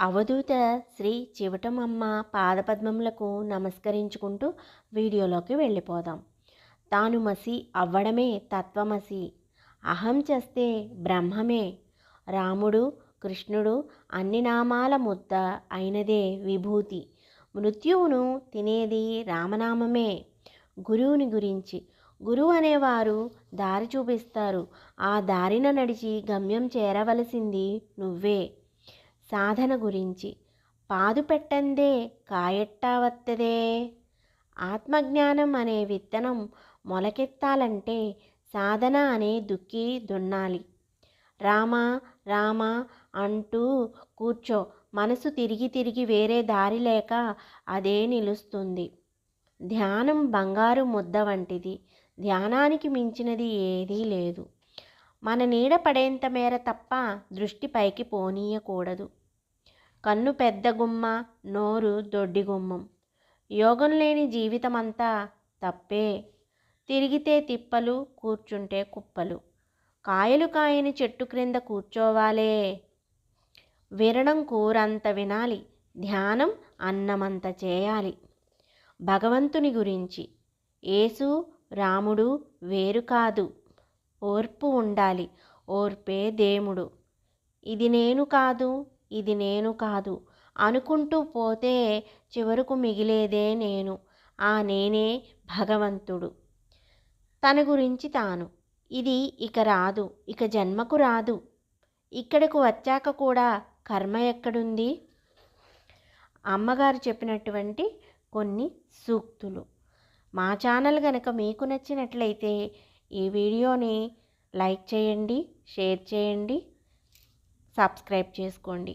అవధూత శ్రీ చివటమమ్మ పాదపద్మములకు నమస్కరించుకుంటూ వీడియోలోకి వెళ్ళిపోదాం. తాను మసి అవ్వడమే తత్వమసి. అహం చేస్తే బ్రహ్మమే. రాముడు కృష్ణుడు అన్ని నామాల ముద్ద అయినదే విభూతి. మృత్యువును తినేది రామనామమే. గురువుని గురించి. గురువు అనేవారు దారి చూపిస్తారు. ఆ దారిన నడిచి గమ్యం చేరవలసింది నువ్వే. సాధన గురించి. పాదు పెట్టందే కాయట్టా వత్తదే ఆత్మజ్ఞానం అనే విత్తనం మొలకెత్తాలంటే సాధన అనే దుక్కి దున్నాలి. రామ రామ అంటూ కూర్చో. మనసు తిరిగి తిరిగి వేరే దారి లేక అదే నిలుస్తుంది. ధ్యానం బంగారు ముద్ద వంటిది. ధ్యానానికి మించినది ఏదీ లేదు. మన నీడ పడేంత మేర తప్ప దృష్టి పైకి పోనీయకూడదు. కన్ను పెద్ద గుమ్మ నోరు దొడ్డి గుమ్మం. యోగం లేని జీవితమంతా తప్పే. తిరిగితే తిప్పలు కూర్చుంటే కుప్పలు. కాయలు కాయని చెట్టు క్రింద కూర్చోవాలే. వినడం కూరంత వినాలి. ధ్యానం అన్నమంత చేయాలి. భగవంతుని గురించి. యేసు రాముడు వేరు కాదు. ఓర్పు ఉండాలి. ఓర్పే దేముడు ఇది నేను కాదు ఇది నేను కాదు అనుకుంటూ పోతే చివరకు మిగిలేదే నేను ఆ నేనే భగవంతుడు. తన గురించి తాను. ఇది ఇక రాదు ఇక జన్మకు రాదు. ఇక్కడకు వచ్చాక కూడా కర్మ ఎక్కడుంది? అమ్మగారు చెప్పినటువంటి కొన్ని సూక్తులు. మా ఛానల్ కనుక మీకు నచ్చినట్లయితే ఈ వీడియోని లైక్ చేయండి షేర్ చేయండి సబ్స్క్రైబ్ చేసుకోండి.